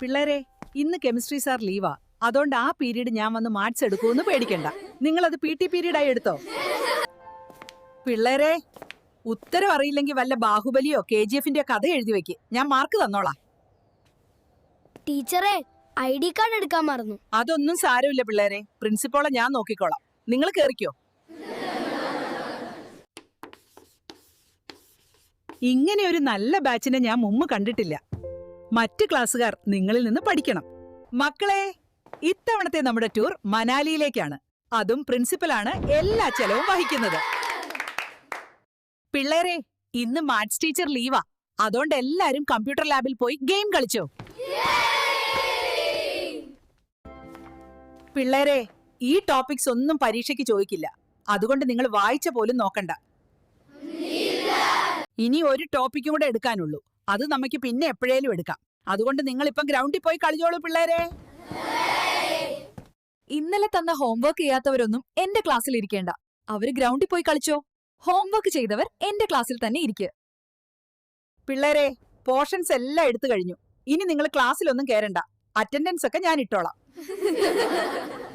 പിള്ളേരെ ഇന്ന് chemistry sir ലീവാ. അതുകൊണ്ട് ആ പീരീഡ് ഞാൻ വന്ന് മാർക്സ് എടുക്കുമെന്ന് പേടിക്കണ്ട. നിങ്ങൾ അത് പി ടി പീരീഡായി എടുത്തോ? പിള്ളേരെ ഉത്തരം അറിയില്ലെങ്കിൽ വല്ല ബാഹുബലിയോ കെ ജി എഫിന്റെ കഥ എഴുതി വെക്ക്. ഞാൻ മാർക്ക് തന്നോളാം. ടീച്ചറെ ഐ ഡി കാർഡ് എടുക്കാൻ മറന്നു. അതൊന്നും സാരമില്ല പിള്ളേരെ. പ്രിൻസിപ്പോളെ ഞാൻ നോക്കിക്കോളാം. നിങ്ങൾ കേറിക്കോ. ഇങ്ങനെ ഒരു നല്ല ബാച്ചിനെ ഞാൻ മുമ്പ് കണ്ടിട്ടില്ല. മറ്റ് ക്ലാസ്സുകാർ നിങ്ങളിൽ നിന്ന് പഠിക്കണം. മക്കളെ ഇത്തവണത്തെ നമ്മുടെ ടൂർ മനാലിയിലേക്കാണ്. അതും പ്രിൻസിപ്പലാണ് എല്ലാ ചെലവും വഹിക്കുന്നത്. പിള്ളേരെ ഇന്ന് മാത്സ് ടീച്ചർ ലീവാ. അതുകൊണ്ട് എല്ലാരും കമ്പ്യൂട്ടർ ലാബിൽ പോയി ഗെയിം കളിച്ചോ. പിള്ളേരെ ഈ ടോപ്പിക്സ് ഒന്നും പരീക്ഷയ്ക്ക് ചോദിക്കില്ല. അതുകൊണ്ട് നിങ്ങൾ വായിച്ച പോലും നോക്കണ്ട. ഇനി ഒരു ടോപ്പിക്കും കൂടെ എടുക്കാനുള്ളൂ. അത് നമുക്ക് പിന്നെ എപ്പോഴേലും എടുക്കാം. അതുകൊണ്ട് നിങ്ങൾ ഇപ്പം ഗ്രൗണ്ടിൽ പോയി കളിച്ചോളൂ പിള്ളേരെ. ഇന്നലെ തന്ന ഹോംവർക്ക് ചെയ്യാത്തവരൊന്നും എന്റെ ക്ലാസ്സിൽ ഇരിക്കേണ്ട. അവർ ഗ്രൗണ്ടിൽ പോയി കളിച്ചോ? ഹോംവർക്ക് ചെയ്തവർ എന്റെ ക്ലാസ്സിൽ തന്നെ ഇരിക്കുക പിള്ളേരെ പോർഷൻസ് എല്ലാം എടുത്തു കഴിഞ്ഞു. ഇനി നിങ്ങൾ ക്ലാസ്സിലൊന്നും കയറണ്ട അറ്റൻഡൻസ് ഒക്കെ ഞാൻ ഇട്ടോളാം.